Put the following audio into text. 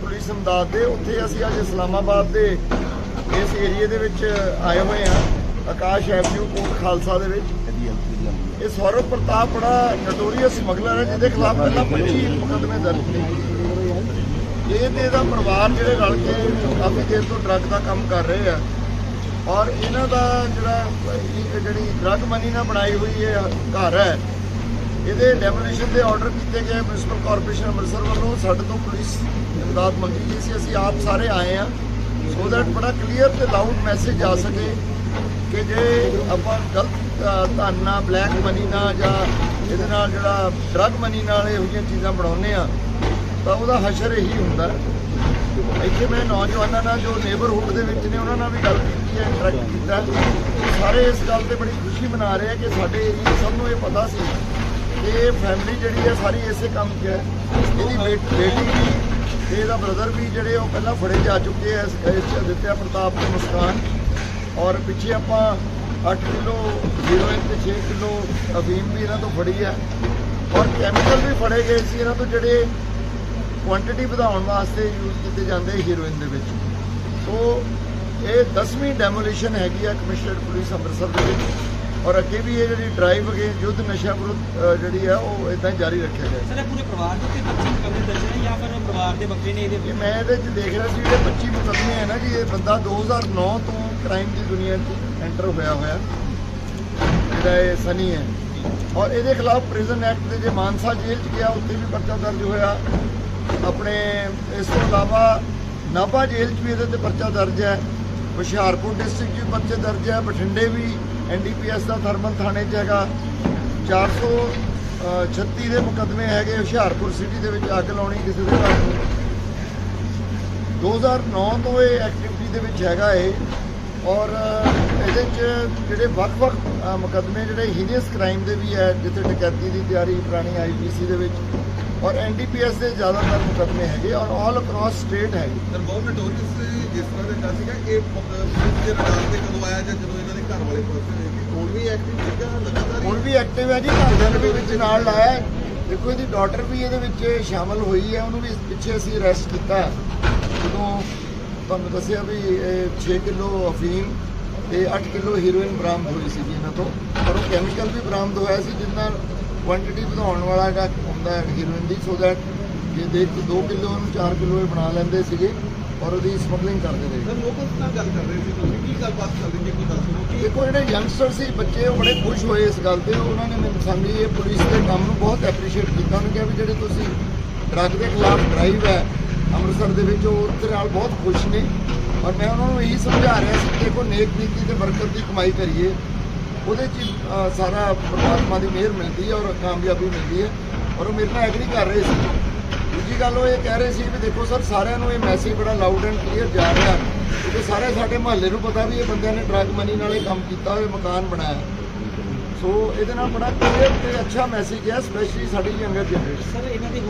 Police ਅਮਦਾਦ ਦੇ, ਉੱਥੇ ਅਸੀਂ ਅੱਜ ਇਸਲਾਮਾਬਾਦ ਦੇ ਇਸ ਏਰੀਏ ਦੇ ਵਿੱਚ ਆਏ ਹੋਏ ਹਾਂ, ਆਕਾਸ਼ ਐਵਨਿਊ ਕੋਟ ਖਾਲਸਾ ਦੇ ਵਿੱਚ। ਇਹ ਸੌਰਵ ਪ੍ਰਤਾਪ ਬੜਾ ਨਟੋਰੀਅਸ ਸਮਗਲਰ ਹੈ, ਜਿਹਦੇ ਖਿਲਾਫ ਪਹਿਲਾਂ 25 ਮੁਕੱਦਮੇ ਦਰਜ ਨੇ। ਇਹ ਤੇ ਇਹਦਾ ਪਰਿਵਾਰ ਜਿਹੜੇ ਰਲ ਕੇ ਕਾਫੀ ਦੇਰ ਤੋਂ ਡਰੱਗ ਦਾ ਕੰਮ ਕਰ ਰਹੇ ਆ। ਔਰ ਇਹਨਾਂ ਦਾ ਜਿਹੜਾ ਜਿਹੜੀ ਡਰੱਗ ਮਨੀ ਨਾਲ ਬਣਾਈ ਹੋਈ ਇਹ ਘਰ ਹੈ ਇਹਦੇ ਡੈਮੋਲੀਸ਼ਨ ਦੇ ਆਰਡਰ ਕੀਤੇ ਗਏ ਮਿਊਨਿਸਪਲ ਕਾਰਪੋਰੇਸ਼ਨ ਅੰਮ੍ਰਿਤਸਰ ਵੱਲੋਂ। ਸਾਡੇ ਤੋਂ ਪੁਲਿਸ ਇਮਦਾਦ ਮੰਗੀ ਗਈ ਸੀ। ਅਸੀਂ ਆਪ ਸਾਰੇ ਆਏ ਆ ਸੋ ਦੈਟ ਬੜਾ ਕਲੀਅਰ ਤੇ ਲਾਊਡ ਮੈਸੇਜ ਆ ਸਕੇ ਕਿ ਜੇ ਆਪਾਂ ਗਲਤ ਅ, ਧਨ ਨਾਲ ਬਲੈਕ ਮਨੀ ਨਾਲ ਜਾਂ ਇਹਦੇ ਨਾਲ ਜਿਹੜਾ ਡਰੱਗ ਮਨੀ ਨਾਲ ਇਹੋ ਜਿਹੀਆਂ ਚੀਜ਼ਾਂ ਬਣਾਉਂਦੇ ਆ ਤਾਂ ਉਹਦਾ ਹਸ਼ਰ ਇਹੀ ਹੁੰਦਾ। ਇੱਥੇ ਮੈਂ ਨੌਜਵਾਨਾਂ ਨਾਲ ਜੋ ਨੇਬਰਹੁੱਡ ਦੇ ਵਿੱਚ ਨੇ ਉਹਨਾਂ ਨਾਲ ਵੀ ਗੱਲ ਕੀਤੀ ਹੈ ਇੰਟਰੈਕਟ ਕੀਤਾ। ਸਾਰੇ ਇਸ ਗੱਲ ਤੇ ਬੜੀ ਖੁਸ਼ੀ ਮਨਾ ਰਹੇ ਆ ਕਿ ਸਾਡੇ ਏਰੀਏ ਸਭ ਨੂੰ ਇਹ ਪਤਾ ਸੀ। ਇਹ ਫੈਮਿਲੀ ਜਿਹੜੀ ਹੈ ਸਾਰੀ ਇਸੇ ਕੰਮ 'ਚ ਹੈ। ਇਹਦੀ ਬੇਟ- ਬੇਟੀ ਵੀ, ਤੇ ਇਹਦਾ ਬ੍ਰਦਰ ਵੀ ਜਿਹੜੇ ਉਹ ਪਹਿਲਾਂ ਫੜੇ ਜਾ ਚੁੱਕੇ ਆ ਇਸ ਇਸ 'ਚ ਦਿੱਤਿਆ ਪ੍ਰਤਾਪ ਤੇ ਮੁਸਕਾਨ। ਔਰ ਪਿੱਛੇ ਆਪਾਂ 8 ਕਿਲੋ ਹੀਰੋਇਨ ਤੇ 6 ਕਿਲੋ ਅਫੀਮ ਵੀ ਇਹਨਾਂ ਤੋਂ ਫੜੀ ਹੈ। ਔਰ ਕੈਮੀਕਲ ਵੀ ਫੜੇ ਗਏ ਸੀ ਇਹਨਾਂ ਤੋਂ ਜਿਹੜੇ ਕੁਆਂਟੀਟੀ ਵਧਾਉਣ ਵਾਸਤੇ ਯੂਜ਼ ਕੀਤੇ ਜਾਂਦੇ ਹੀਰੋਇਨ ਦੇ ਵਿੱਚ। ਸੋ ਇਹ 10ਵੀਂ ਡੈਮੋਲੀਸ਼ਨ ਹੈਗੀ ਆ ਕਮਿਸ਼ਨਰ ਪੁਲਿਸ ਅੰਮ੍ਰਿਤਸਰ ਦੇ ਵਿੱਚ। ਔਰ ਅੱਗੇ ਵੀ ਇਹ ਜਿਹੜੀ ਡਰਾਈਵ ਅਗੇਂਸਟ ਯੁੱਧ ਨਸ਼ਾ ਵਿਰੁੱਧ ਜਿਹੜੀ ਆ ਉਹ ਇਦਾਂ ਹੀ ਜਾਰੀ ਰੱਖਿਆ ਜਾਏ ਸਰ ਪੂਰੇ ਪਰਿਵਾਰ ਦੇ ਉੱਤੇ ਬੱਚੇ ਮੁਕੱਦਮੇ ਦਰਜ ਨੇ ਜਾਂ ਫਿਰ ਪਰਿਵਾਰ ਦੇ ਬੱਚੇ ਨੇ ਇਹਦੇ ਇਹ ਮੈਂ ਇਹਦੇ ਚ ਦੇਖ ਰਿਹਾ ਸੀ ਜਿਹੜੇ 25 ਮੁਕੱਦਮੇ ਹੈ ਨਾ ਜੀ ਇਹ ਬੰਦਾ 2009 ਤੋਂ ਕ੍ਰਾਈਮ ਦੀ ਦੁਨੀਆ 'ਚ ਐਂਟਰ ਹੋਇਆ ਹੋਇਆ। ਜਿਹੜਾ ਇਹ ਸਨੀ ਹੈ। ਔਰ ਇਹਦੇ ਖਿਲਾਫ ਪ੍ਰਿਜ਼ਨ ਐਕਟ ਦੇ ਜੇ ਮਾਨਸਾ ਜੇਲ੍ਹ 'ਚ ਗਿਆ ਉੱਥੇ ਵੀ ਪਰਚਾ ਦਰਜ ਹੋਇਆ। ਆਪਣੇ ਇਸ ਤੋਂ ਇਲਾਵਾ ਨਾਭਾ ਜੇਲ੍ਹ 'ਚ ਵੀ ਇਹਦੇ ਤੇ ਪਰਚਾ ਦਰਜ ਹੈ। ਹੁਸ਼ਿਆਰਪੁਰ ਡਿਸਟ੍ਰਿਕਟ 'ਚ ਵੀ ਪਰਚੇ ਦਰਜ ਹੈ ਬਠਿੰਡੇ ਵੀ ਐਨਡੀਪੀਐਸ ਦਾ ਥਰਮਲ ਥਾਣੇ 'ਚ ਹੈਗਾ। 436 ਦੇ ਮੁਕੱਦਮੇ ਹੈਗੇ ਹੁਸ਼ਿਆਰਪੁਰ ਸਿਟੀ ਦੇ ਵਿੱਚ ਅੱਗ ਲਾਉਣੀ ਕਿਸੇ ਦੇ ਘਰ ਨੂੰ। 2009 ਤੋਂ ਇਹ ਐਕਟੀਵਿਟੀ ਦੇ ਵਿੱਚ ਹੈਗਾ ਇਹ। ਔਰ ਇਹਦੇ 'ਚ ਜਿਹੜੇ ਵੱਖ-ਵੱਖ ਅ, ਮੁਕੱਦਮੇ ਜਿਹੜੇ ਹੀਰੀਅਸ ਕ੍ਰਾਈਮ ਦੇ ਵੀ ਹੈ ਜਿੱਥੇ ਡਕੈਤੀ ਦੀ ਤਿਆਰੀ ਪੁਰਾਣੀ ਆਈਪੀਸੀ ਦੇ ਵਿੱਚ। ਔਰ ਐਨਡੀਪੀਐਸ ਦੇ ਜ਼ਿਆਦਾਤਰ ਮੁਕੱਦਮੇ ਹੈਗੇ ਔਰ ਆਲ ਅਕ੍ਰੋਸ ਸਟੇਟ ਹੈਗੇ। ਸਰ ਬਹੁਤ ਨੋਟਿਸ ਇਸ ਸੀਗਾ ਕਿ ਪੁਲਿਸ ਦੇ ਰਡਾਰ ਤੇ ਕਦੋਂ ਆਇਆ ਜਾਂ ਜਦੋਂ ਇਹਨਾਂ ਦੇ ਘਰ ਵਾਲੇ ਪਹੁੰਚੇ ਨੇ ਕਿ ਹੁਣ ਵੀ ਐਕਟਿਵ ਸੀਗਾ, ਲਗਾਤਾਰ ਹੁਣ ਵੀ ਐਕਟਿਵ ਹੈ ਜੀ ਘਰਦਿਆਂ ਨੇ ਵੀ ਵਿੱਚ ਨਾਲ ਲਾਇਆ ਹੈ। ਦੇਖੋ, ਇਹਦੀ ਡਾਟਰ ਵੀ ਇਹਦੇ ਵਿੱਚ ਸ਼ਾਮਲ ਹੋਈ ਹੈ, ਉਹਨੂੰ ਵੀ ਪਿੱਛੇ ਅਸੀਂ ਅਰੈਸਟ ਕੀਤਾ ਜਦੋਂ ਤੁਹਾਨੂੰ ਦੱਸਿਆ ਵੀ 6 ਕਿਲੋ ਅਫੀਮ ਤੇ 8 ਕਿਲੋ ਹੀਰੋਇਨ ਬਰਾਮਦ ਹੋਈ ਸੀ ਇਹਨਾਂ ਤੋਂ, ਪਰ ਉਹ ਕੈਮੀਕਲ ਵੀ ਬਰਾਮਦ ਹੋਇਆ ਸੀ, ਜਿਸ ਨਾਲ ਕੁਆਂਟੀਟੀ ਵਧਾਉਣ ਵਾਲਾ ਜਿਹੜਾ ਹੁੰਦਾ ਹੈ ਹੀਰੋਇਨ ਦੀ ਸੋ ਦੈਟ ਜੇ ਦੇਖ ਕੇ 2 ਕਿਲੋ ਨੂੰ 4 ਕਿਲੋ ਇਹ ਬਣਾ ਲੈਂਦੇ ਸੀਗੇ ਔਰ ਉਹਦੀ ਸਮਗਲਿੰਗ ਕਰਦੇ ਰਹੇ। ਸਰ ਲੋਕਲ ਨਾਲ ਗੱਲ ਕਰ ਰਹੇ ਸੀ। ਤੁਸੀਂ ਕੀ ਗੱਲਬਾਤ ਚੱਲ ਰਹੀ ਹੈ ਕੋਈ ਦੱਸ ਦਿਓ ਕਿ ਦੇਖੋ ਜਿਹੜੇ ਯੰਗਸਟਰ ਸੀ ਬੱਚੇ ਉਹ ਬੜੇ ਖੁਸ਼ ਹੋਏ ਇਸ ਗੱਲ ਤੇ। ਉਹਨਾਂ ਨੇ ਮੈਨੂੰ ਸਾਡੀ ਇਹ ਪੁਲਿਸ ਦੇ ਕੰਮ ਨੂੰ ਬਹੁਤ ਐਪਰੀਸ਼ੀਏਟ ਕੀਤਾ। ਉਹਨੇ ਕਿਹਾ ਵੀ ਜਿਹੜੇ ਤੁਸੀਂ ਡਰੱਗ ਦੇ ਖਿਲਾਫ ਡਰਾਈਵ ਹੈ ਅੰਮ੍ਰਿਤਸਰ ਦੇ ਵਿੱਚ ਉਹ ਉਹਦੇ ਨਾਲ ਬਹੁਤ ਖੁਸ਼ ਨੇ। ਔਰ ਮੈਂ ਉਹਨਾਂ ਨੂੰ ਇਹੀ ਸਮਝਾ ਰਿਹਾ ਸੀ ਕਿ ਦੇਖੋ ਨੇਕ ਨੀਤੀ ਤੇ ਬਰਕਤ ਦੀ ਕਮਾਈ ਕਰੀਏ। ਉਹਦੇ 'ਚ ਸਾਰਾ ਪਰਮਾਤਮਾ ਦੀ ਮਿਹਰ ਮਿਲਦੀ ਹੈ ਔਰ ਕਾਮਯਾਬੀ ਮਿਲਦੀ ਹੈ। ਔਰ ਉਹ ਮੇਰੇ ਨਾਲ ਐਗਰੀ ਕਰ ਰਹੇ ਸੀ। ਦੂਜੀ ਗੱਲ ਉਹ ਇਹ ਕਹਿ ਰਹੇ ਸੀ ਵੀ ਦੇਖੋ ਸਰ, ਸਾਰਿਆਂ ਨੂੰ ਇਹ ਮੈਸੇਜ ਬੜਾ ਲਾਊਡ ਐਂਡ ਕਲੀਅਰ ਜਾ ਰਿਹਾ ਕਿਉਂਕਿ ਸਾਰੇ ਸਾਡੇ ਮਹੱਲੇ ਨੂੰ ਪਤਾ ਵੀ ਇਹ ਬੰਦਿਆਂ ਨੇ ਡਰੱਗ ਮਨੀ ਨਾਲ ਇਹ ਕੰਮ ਕੀਤਾ ਹੋਇਆ ਮਕਾਨ ਬਣਾਇਆ। ਸੋ ਇਹਦੇ ਨਾਲ ਬੜਾ ਕਲੀਅਰ ਤੇ ਅੱਛਾ ਮੈਸੇਜ ਹੈ ਸਪੈਸ਼ਲੀ ਸਾਡੀ ਯੰਗਰ ਜਨਰੇਸ਼ਨ ਸਰ, ਇਹਨਾਂ ਦੇ